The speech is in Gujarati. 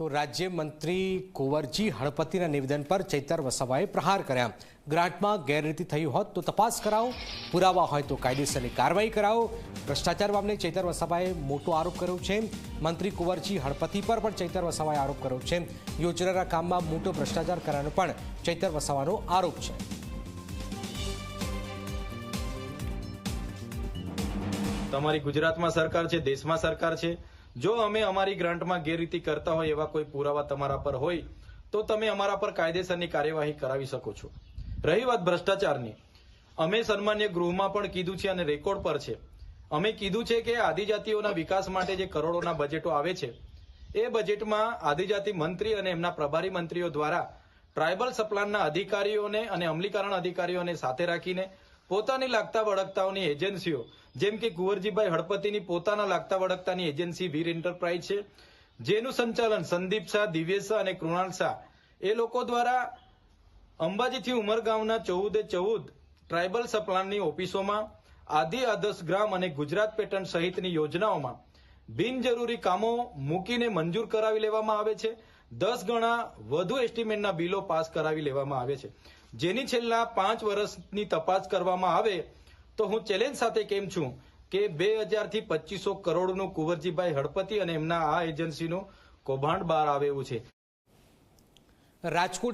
તો રાજ્યમંત્રી કુંવરજી હળપતિના નિવેદન પર ચૈતર વસાવાએ પ્રહાર કર્યા. ગ્રાન્ટમાં ગેરરીતિ થઈ હોત તો તપાસ કરાવો. પુરાવા હોય તો કાયદેસરની કાર્યવાહી કરાવો. ભ્રષ્ટાચાર મામલે ચૈતર વસાવાએ મોટો આરોપ કર્યો છે. મંત્રી કુંવરજી હળપતિ પર પણ ચૈતર વસાવાએ આરોપ કર્યો છે. યોજનાના કામમાં મોટો ભ્રષ્ટાચાર કરવાનો પણ ચૈતર વસાવાનો આરોપ છે. તમારી ગુજરાતમાં સરકાર છે, દેશમાં સરકાર છે. જો અમે અમારી ગ્રાન્ટમાં ગેરરીતિ કરતા હોય એવા કોઈ પુરાવા તમારા પર હોય, તો તમે અમારા પર કાયદેસરની કાર્યવાહી કરાવી શકો છો. રહી વાત ભ્રષ્ટાચારની. અમે સન્માન્ય ગૃહમાં પણ કીધું છે અને રેકોર્ડ પર છે. અમે કીધું છે કે આદિજાતિઓના વિકાસ માટે જે કરોડોના બજેટો આવે છે, એ બજેટમાં આદિજાતિ મંત્રી અને એમના પ્રભારી મંત્રીઓ દ્વારા ટ્રાયબલ સપ્લાનના અધિકારીઓને અને અમલીકરણ અધિકારીઓને સાથે રાખીને પોતાની લાગતા વળગતાઓની એજન્સીઓ, જેમ કે કુંવરજીભાઈ હળપતિની પોતાના લાગતા વળગતાની એજન્સી વીર એન્ટરપ્રાઇઝ છે. જેનું સંચાલન સંદીપ શાહ, દિવ્યેશ અને કૃણાલ શાહ. એ લોકો દ્વારા અંબાજીથી ઉમરગાંવના ચૌદે ચૌદ ટ્રાયબલ સપ્લાનની ઓફિસોમાં, આદિ આદર્શ ગ્રામ અને ગુજરાત પેટર્ન સહિતની યોજનાઓમાં બિનજરૂરી કામો મૂકીને મંજૂર કરાવી લેવામાં આવે છે. દસ ગણા વધુ એસ્ટિમેટના બિલો પાસ કરાવી લેવામાં આવે છે. જેની છેલ્લા પાંચ વર્ષની તપાસ કરવામાં આવે, તો હું ચેલેન્જ સાથે કેમ છું કે બે હજારથી પચીસો કરોડનું કુંવરજીભાઈ હળપતિ અને એમના આ એજન્સીનું કૌભાંડ બહાર આવે એવું છે. રાજકોટ